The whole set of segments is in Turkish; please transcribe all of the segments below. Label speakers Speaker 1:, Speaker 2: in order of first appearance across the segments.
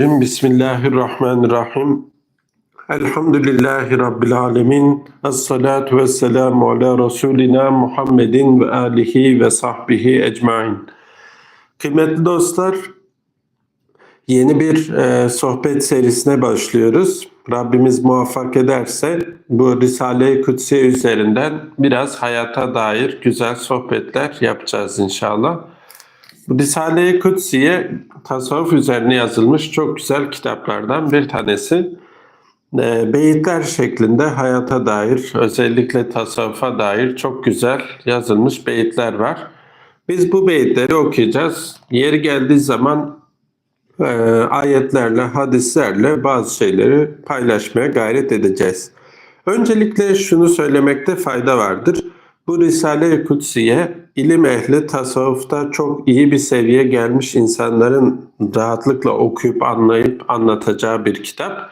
Speaker 1: Bismillahirrahmanirrahim. Elhamdülillahi Rabbil alemin. Esselatu vesselamu ala Resulina Muhammedin ve alihi ve sahbihi ecmain. Kıymetli dostlar, yeni bir e, sohbet serisine başlıyoruz. Rabbimiz muvaffak ederse bu Risale-i Kutsiye üzerinden biraz hayata dair güzel sohbetler yapacağız inşallah. Risale-i Kutsiye tasavvuf üzerine yazılmış çok güzel kitaplardan bir tanesi. E, beyitler şeklinde hayata dair, özellikle tasavvufa dair çok güzel yazılmış beyitler var. Biz bu beyitleri okuyacağız. Yeri geldiği zaman e, ayetlerle, hadislerle bazı şeyleri paylaşmaya gayret edeceğiz. Öncelikle şunu söylemekte fayda vardır. Bu Risale-i Kutsiye ilim ehli tasavvufta çok iyi bir seviyeye gelmiş insanların rahatlıkla okuyup anlayıp anlatacağı bir kitap.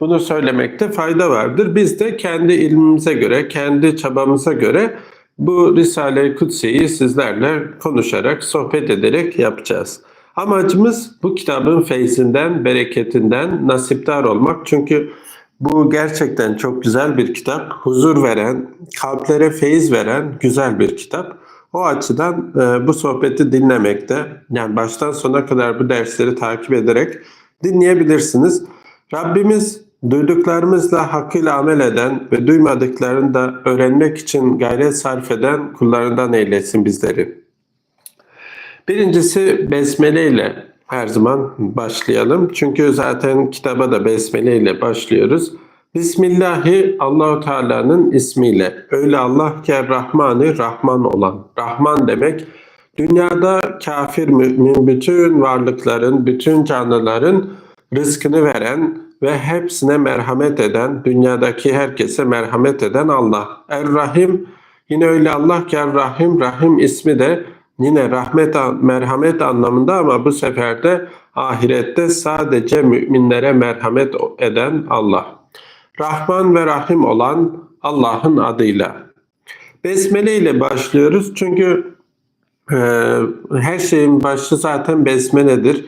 Speaker 1: Bunu söylemekte fayda vardır. Biz de kendi ilmimize göre, kendi çabamıza göre bu Risale-i Kutsiye'yi sizlerle konuşarak, sohbet ederek yapacağız. Amacımız bu kitabın feyzinden, bereketinden nasiptar olmak. Çünkü bu gerçekten çok güzel bir kitap. Huzur veren, kalplere feyiz veren güzel bir kitap. O açıdan e, bu sohbeti dinlemekte, yani baştan sona kadar bu dersleri takip ederek dinleyebilirsiniz. Rabbimiz duyduklarımızla hakkıyla amel eden ve duymadıklarını da öğrenmek için gayret sarf eden kullarından eylesin bizleri. Birincisi besmele ile her zaman başlayalım. Çünkü zaten kitaba da besmele ile başlıyoruz. Bismillahi Allahu Teala'nın ismiyle. Öyle Allah ki Rahmanı Rahman olan. Rahman demek dünyada kafir mümin bütün varlıkların, bütün canlıların rızkını veren ve hepsine merhamet eden, dünyadaki herkese merhamet eden Allah. Er-Rahim yine öyle Allah ki Er-Rahim, Rahim ismi de yine rahmet, merhamet anlamında ama bu sefer de ahirette sadece müminlere merhamet eden Allah. Rahman ve Rahim olan Allah'ın adıyla. Besmele ile başlıyoruz çünkü e, her şeyin başı zaten besmeledir.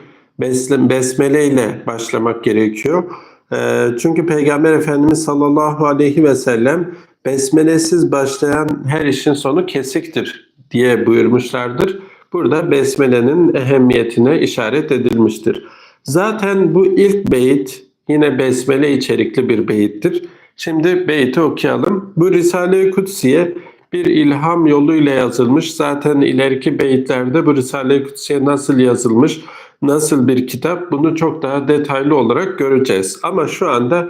Speaker 1: Besmele ile başlamak gerekiyor. E, çünkü Peygamber Efendimiz sallallahu aleyhi ve sellem besmelesiz başlayan her işin sonu kesiktir diye buyurmuşlardır. Burada besmelenin ehemmiyetine işaret edilmiştir. Zaten bu ilk beyit yine besmele içerikli bir beyittir. Şimdi beyti okuyalım. Bu Risale-i Kutsiye bir ilham yoluyla yazılmış. Zaten ileriki beyitlerde bu Risale-i Kutsiye nasıl yazılmış, nasıl bir kitap bunu çok daha detaylı olarak göreceğiz. Ama şu anda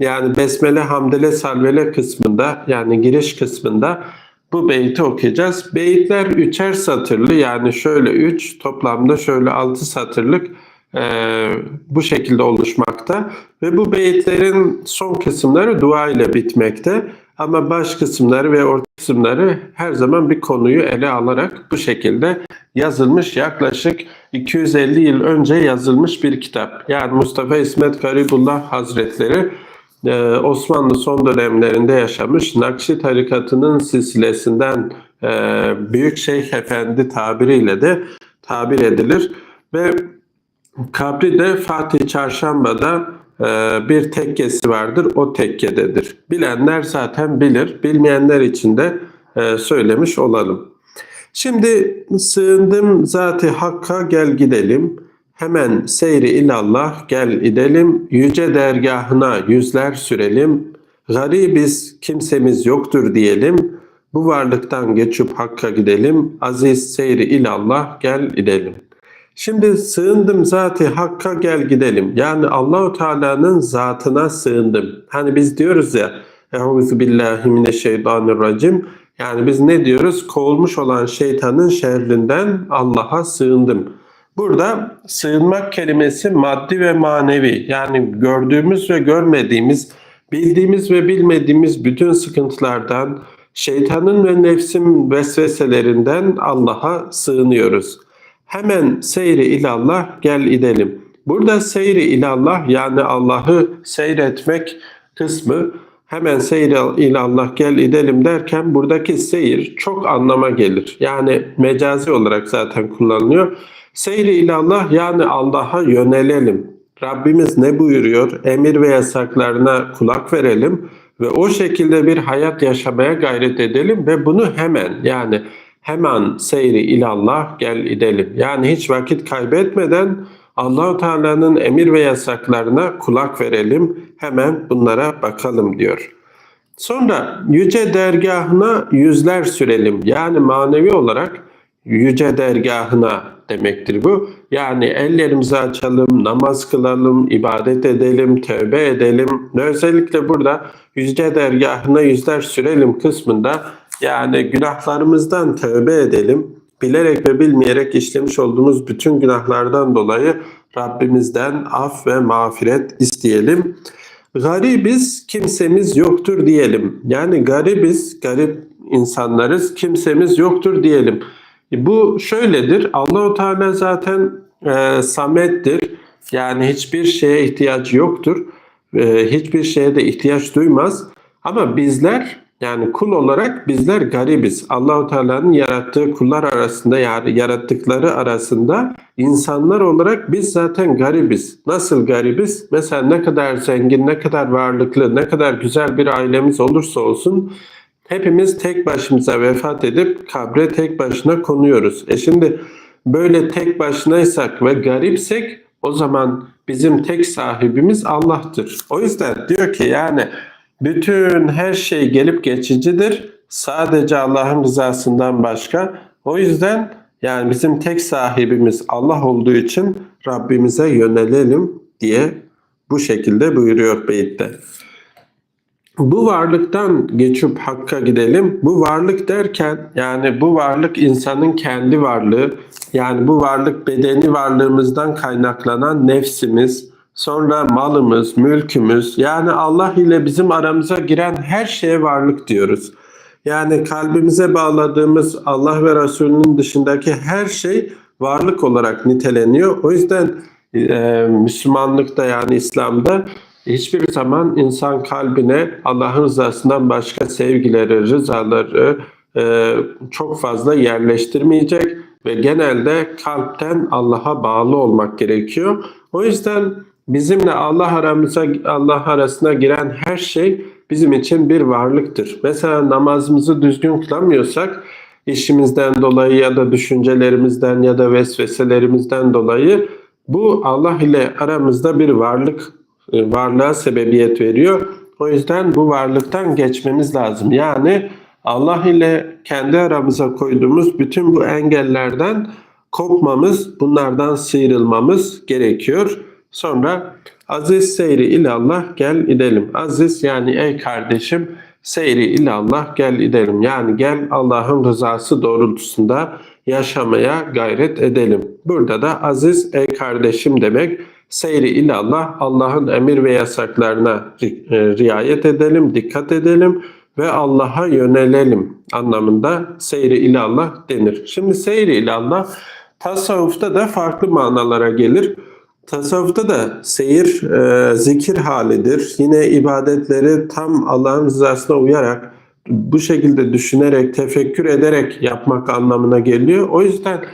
Speaker 1: yani Besmele, Hamdele, Salvele kısmında yani giriş kısmında bu beyti okuyacağız. Beyitler üçer satırlı yani şöyle üç toplamda şöyle altı satırlık e, bu şekilde oluşmakta. Ve bu beyitlerin son kısımları dua ile bitmekte. Ama baş kısımları ve orta kısımları her zaman bir konuyu ele alarak bu şekilde yazılmış yaklaşık 250 yıl önce yazılmış bir kitap. Yani Mustafa İsmet Garibullah Hazretleri Osmanlı son dönemlerinde yaşamış Nakşi tarikatının silsilesinden e, Büyük Şeyh Efendi tabiriyle de tabir edilir ve kabri de Fatih Çarşamba'da e, bir tekkesi vardır. O tekkededir. Bilenler zaten bilir. Bilmeyenler için de söylemiş olalım. Şimdi sığındım zati hakka gel gidelim. Hemen seyri ilallah gel gidelim. Yüce dergahına yüzler sürelim. Garibiz kimsemiz yoktur diyelim. Bu varlıktan geçip hakka gidelim. Aziz seyri ilallah gel gidelim. Şimdi sığındım zati hakka gel gidelim. Yani Allahu Teala'nın zatına sığındım. Hani biz diyoruz ya Euzu billahi mineşşeytanirracim. Yani biz ne diyoruz? Kovulmuş olan şeytanın şerrinden Allah'a sığındım. Burada sığınmak kelimesi maddi ve manevi yani gördüğümüz ve görmediğimiz, bildiğimiz ve bilmediğimiz bütün sıkıntılardan, şeytanın ve nefsin vesveselerinden Allah'a sığınıyoruz. Hemen seyri ilallah gel gidelim. Burada seyri ilallah yani Allah'ı seyretmek kısmı hemen seyir ilallah gel gidelim derken buradaki seyir çok anlama gelir. Yani mecazi olarak zaten kullanılıyor. Seyri ilallah yani Allah'a yönelelim. Rabbimiz ne buyuruyor? Emir ve yasaklarına kulak verelim ve o şekilde bir hayat yaşamaya gayret edelim ve bunu hemen yani hemen seyri ilallah gel gidelim. Yani hiç vakit kaybetmeden Allahu Teala'nın emir ve yasaklarına kulak verelim. Hemen bunlara bakalım diyor. Sonra yüce dergahına yüzler sürelim. Yani manevi olarak yüce dergahına demektir bu. Yani ellerimizi açalım, namaz kılalım, ibadet edelim, tövbe edelim. Özellikle burada yüce dergahına yüzler sürelim kısmında yani günahlarımızdan tövbe edelim. Bilerek ve bilmeyerek işlemiş olduğumuz bütün günahlardan dolayı Rabbimizden af ve mağfiret isteyelim. Garibiz, kimsemiz yoktur diyelim. Yani garibiz, garip insanlarız, kimsemiz yoktur diyelim. Bu şöyledir. Allahu Teala zaten e, samettir. Yani hiçbir şeye ihtiyacı yoktur. E, hiçbir şeye de ihtiyaç duymaz. Ama bizler yani kul olarak bizler garibiz. Allahu Teala'nın yarattığı kullar arasında yani yarattıkları arasında insanlar olarak biz zaten garibiz. Nasıl garibiz? Mesela ne kadar zengin, ne kadar varlıklı, ne kadar güzel bir ailemiz olursa olsun hepimiz tek başımıza vefat edip kabre tek başına konuyoruz. E şimdi böyle tek başınaysak ve garipsek o zaman bizim tek sahibimiz Allah'tır. O yüzden diyor ki yani bütün her şey gelip geçicidir. Sadece Allah'ın rızasından başka. O yüzden yani bizim tek sahibimiz Allah olduğu için Rabbimize yönelelim diye bu şekilde buyuruyor beyitte. Bu varlıktan geçip Hakk'a gidelim. Bu varlık derken yani bu varlık insanın kendi varlığı. Yani bu varlık bedeni varlığımızdan kaynaklanan nefsimiz, sonra malımız, mülkümüz. Yani Allah ile bizim aramıza giren her şeye varlık diyoruz. Yani kalbimize bağladığımız Allah ve Resulünün dışındaki her şey varlık olarak niteleniyor. O yüzden e, Müslümanlıkta yani İslam'da hiçbir zaman insan kalbine Allah'ın rızasından başka sevgileri, rızaları e, çok fazla yerleştirmeyecek ve genelde kalpten Allah'a bağlı olmak gerekiyor. O yüzden bizimle Allah aramıza Allah arasına giren her şey bizim için bir varlıktır. Mesela namazımızı düzgün kılamıyorsak işimizden dolayı ya da düşüncelerimizden ya da vesveselerimizden dolayı bu Allah ile aramızda bir varlık varlığa sebebiyet veriyor. O yüzden bu varlıktan geçmemiz lazım. Yani Allah ile kendi aramıza koyduğumuz bütün bu engellerden kopmamız, bunlardan sıyrılmamız gerekiyor. Sonra aziz seyri ilallah gel gidelim. Aziz yani ey kardeşim seyri ilallah gel gidelim. Yani gel Allah'ın rızası doğrultusunda yaşamaya gayret edelim. Burada da aziz ey kardeşim demek seyri ilallah Allah'ın emir ve yasaklarına e, riayet edelim, dikkat edelim ve Allah'a yönelelim anlamında seyri ilallah denir. Şimdi seyri ilallah tasavvufta da farklı manalara gelir. Tasavvufta da seyir e, zikir halidir. Yine ibadetleri tam Allah'ın rızasına uyarak bu şekilde düşünerek, tefekkür ederek yapmak anlamına geliyor. O yüzden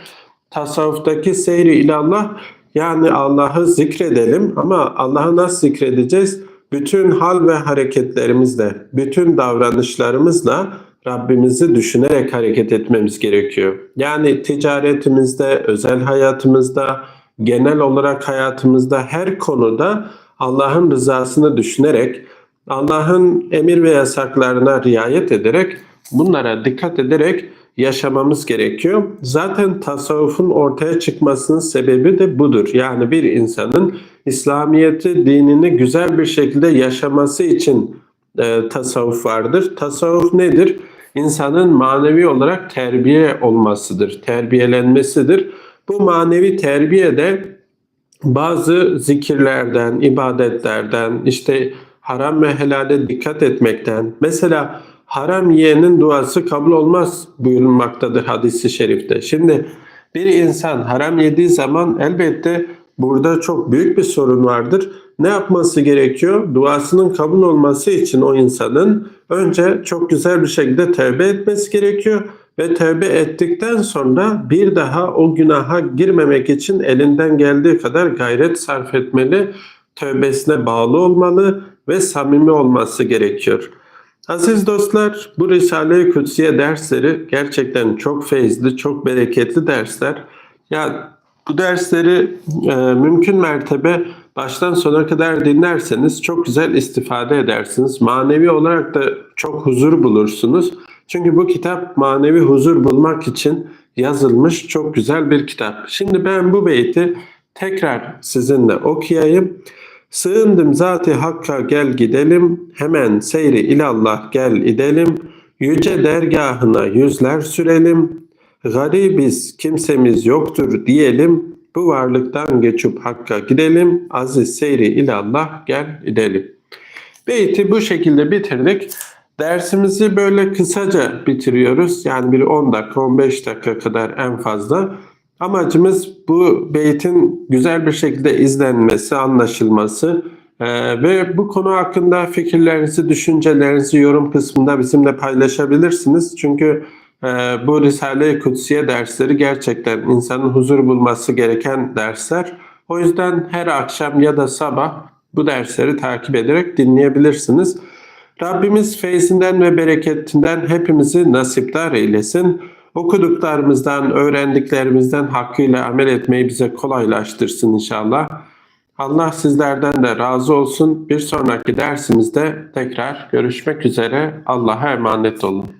Speaker 1: tasavvuftaki seyri ilallah yani Allah'ı zikredelim ama Allah'ı nasıl zikredeceğiz? Bütün hal ve hareketlerimizle, bütün davranışlarımızla Rabbimizi düşünerek hareket etmemiz gerekiyor. Yani ticaretimizde, özel hayatımızda, genel olarak hayatımızda her konuda Allah'ın rızasını düşünerek, Allah'ın emir ve yasaklarına riayet ederek, bunlara dikkat ederek yaşamamız gerekiyor. Zaten tasavvufun ortaya çıkmasının sebebi de budur. Yani bir insanın İslamiyet'i, dinini güzel bir şekilde yaşaması için e, tasavvuf vardır. Tasavvuf nedir? İnsanın manevi olarak terbiye olmasıdır, terbiyelenmesidir. Bu manevi terbiye de bazı zikirlerden, ibadetlerden, işte haram ve helale dikkat etmekten, mesela haram yiyenin duası kabul olmaz buyurulmaktadır hadisi şerifte. Şimdi bir insan haram yediği zaman elbette burada çok büyük bir sorun vardır. Ne yapması gerekiyor? Duasının kabul olması için o insanın önce çok güzel bir şekilde tevbe etmesi gerekiyor ve tövbe ettikten sonra bir daha o günaha girmemek için elinden geldiği kadar gayret sarf etmeli, tövbesine bağlı olmalı ve samimi olması gerekiyor. Aziz dostlar, bu Risale-i Kutsiye dersleri gerçekten çok feyizli, çok bereketli dersler. Ya bu dersleri e, mümkün mertebe baştan sona kadar dinlerseniz çok güzel istifade edersiniz. Manevi olarak da çok huzur bulursunuz. Çünkü bu kitap manevi huzur bulmak için yazılmış çok güzel bir kitap. Şimdi ben bu beyti tekrar sizinle okuyayım. Sığındım zati hakka gel gidelim, hemen seyri ilallah gel idelim, yüce dergahına yüzler sürelim, garibiz kimsemiz yoktur diyelim, bu varlıktan geçip hakka gidelim, aziz seyri ilallah gel idelim. Beyti bu şekilde bitirdik. Dersimizi böyle kısaca bitiriyoruz. Yani bir 10 dakika 15 dakika kadar en fazla. Amacımız bu beytin güzel bir şekilde izlenmesi, anlaşılması Ee, ve bu konu hakkında fikirlerinizi, düşüncelerinizi yorum kısmında bizimle paylaşabilirsiniz. Çünkü e, bu Risale-i Kutsiye dersleri gerçekten insanın huzur bulması gereken dersler. O yüzden her akşam ya da sabah bu dersleri takip ederek dinleyebilirsiniz. Rabbimiz feyzinden ve bereketinden hepimizi nasipdar eylesin. Okuduklarımızdan, öğrendiklerimizden hakkıyla amel etmeyi bize kolaylaştırsın inşallah. Allah sizlerden de razı olsun. Bir sonraki dersimizde tekrar görüşmek üzere. Allah'a emanet olun.